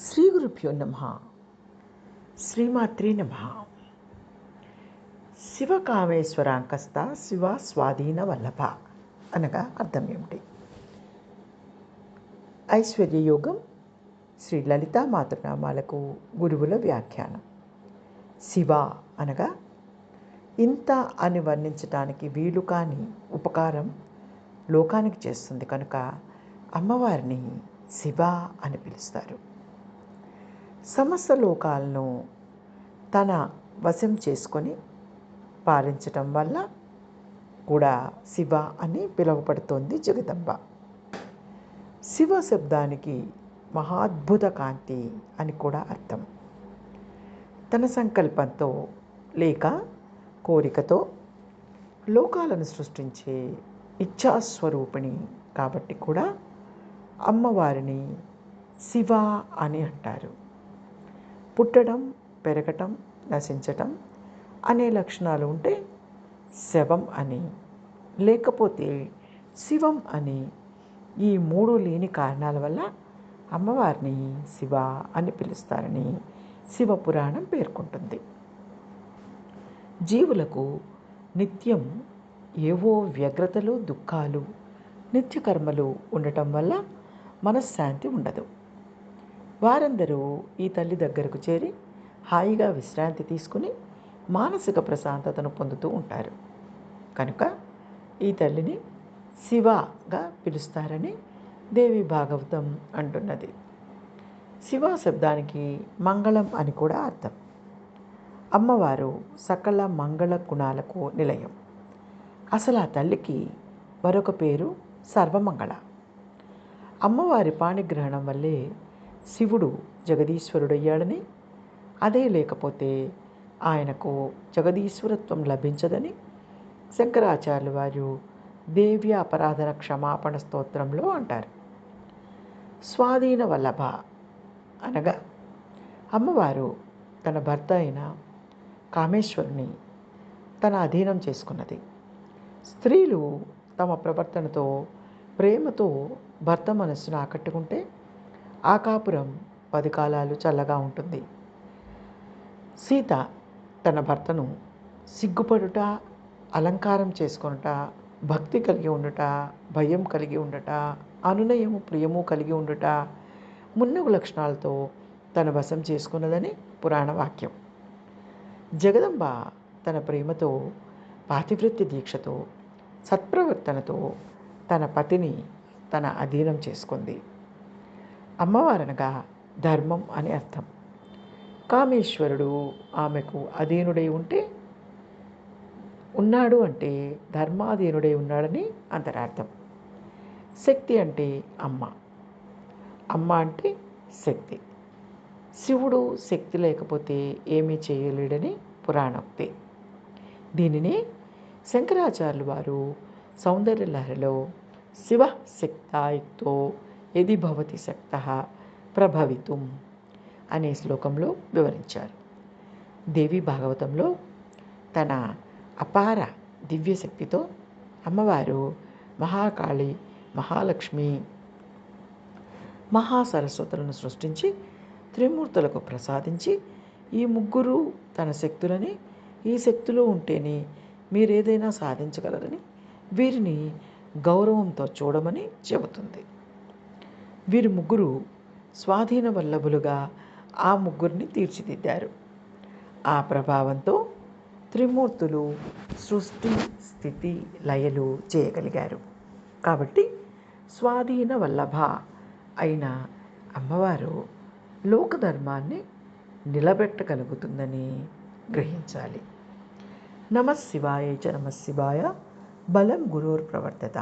శ్రీ గురుభ్యో నమ. శ్రీమాత్రే నమ. శివకామేశ్వరాంకస్త శివ స్వాధీన వల్లభ అనగా అర్థం ఏమిటి? ఐశ్వర్య యోగం శ్రీ లలితా మాతృనామాలకు గురువుల వ్యాఖ్యానం. శివ అనగా ఇంత అని వర్ణించడానికి వీలు కాని ఉపకారం లోకానికి చేస్తుంది కనుక అమ్మవారిని శివ అని పిలుస్తారు. సమస్త లోకాలను తన వశం చేసుకొని పాలించటం వల్ల కూడా శివ అని పిలువబడుతోంది జగదంబ. శివ శబ్దానికి మహాద్భుత కాంతి అని కూడా అర్థం. తన సంకల్పంతో లేక కోరికతో లోకాలను సృష్టించే ఇచ్ఛాస్వరూపిణి కాబట్టి కూడా అమ్మవారిని శివ అని అంటారు. పుట్టడం పెరగటం నశించటం అనే లక్షణాలు ఉంటే శవం అని. లేకపోతే శివం అని. ఈ మూడు లేని కారణాల వల్ల అమ్మవారిని శివ అని పిలుస్తారని శివపురాణం పేర్కొంటుంది. జీవులకు నిత్యం ఏవో వ్యగ్రతలు దుఃఖాలు నిత్యకర్మలు ఉండటం వల్ల మనశ్శాంతి ఉండదు. వారందరూ ఈ తల్లి దగ్గరకు చేరి హాయిగా విశ్రాంతి తీసుకుని మానసిక ప్రశాంతతను పొందుతూ ఉంటారు. కనుక ఈ తల్లిని శివగా పిలుస్తారని దేవి భాగవతం అంటున్నది. శివ శబ్దానికి మంగళం అని కూడా అర్థం. అమ్మవారు సకల మంగళ గుణాలకు నిలయం. అసలు ఆ తల్లికి మరొక పేరు సర్వమంగళ. అమ్మవారి పాణిగ్రహణం వల్లే శివుడు జగదీశ్వరుడయ్యాడని అదే లేకపోతే ఆయనకు జగదీశ్వరత్వం లభించదని శంకరాచార్యులు వారు దేవ్య అపరాధన క్షమాపణ స్తోత్రంలో అంటారు. స్వాధీన వల్లభ అనగా అమ్మవారు తన భర్త అయిన కామేశ్వరుని తన అధీనం చేసుకున్నది. స్త్రీలు తమ ప్రవర్తనతో ప్రేమతో భర్త మనస్సును ఆకట్టుకుంటే ఆ కాపురం పది కాలాలు చల్లగా ఉంటుంది. సీత తన భర్తను సిగ్గుపడుట అలంకారం చేసుకొనుట భక్తి కలిగి ఉండుట భయం కలిగి ఉండుట అనునయము ప్రియము కలిగి ఉండుట మున్నగు లక్షణాలతో తన వశం చేసుకున్నదని పురాణ వాక్యం. జగదంబ తన ప్రేమతో పాతివృత్య దీక్షతో సత్ప్రవర్తనతో తన పతిని తన అధీనం చేసుకుంది. అమ్మవారనగా ధర్మం అని అర్థం. కామేశ్వరుడు ఆమెకు అధీనుడై ఉంటే ఉన్నాడు అంటే ధర్మాధీనుడై ఉన్నాడని అంతరార్థం. శక్తి అంటే అమ్మ. అమ్మ అంటే శక్తి. శివుడు శక్తి లేకపోతే ఏమీ చేయలేడని పురాణోక్తి. దీనిని శంకరాచార్యులు వారు సౌందర్యలహరిలో శివ శక్తాయుక్తో ఎది భవతి శక్త ప్రభవితుం అనే శ్లోకంలో వివరించారు దేవి భాగవతంలో తన అపార దివ్యశక్తితో అమ్మవారు మహాకాళి మహాలక్ష్మి మహాసరస్వతులను సృష్టించి త్రిమూర్తులకు ప్రసాదించి ఈ ముగ్గురు తన శక్తులని ఈ శక్తిలో ఉంటేనే మీరేదైనా సాధించగలరని వీరిని గౌరవంతో చూడమని చెబుతుంది. వీరు ముగ్గురు స్వాధీన వల్లభులుగా ఆ ముగ్గురిని తీర్చిదిద్దారు. ఆ ప్రభావంతో త్రిమూర్తులు సృష్టి స్థితి లయలు చేయగలిగారు. కాబట్టి స్వాధీన వల్లభ అయిన అమ్మవారు లోకధర్మాన్ని నిలబెట్టగలుగుతుందని గ్రహించాలి. నమశివాయ చ నమశివాయ బలం గురోర్ ప్రవర్తత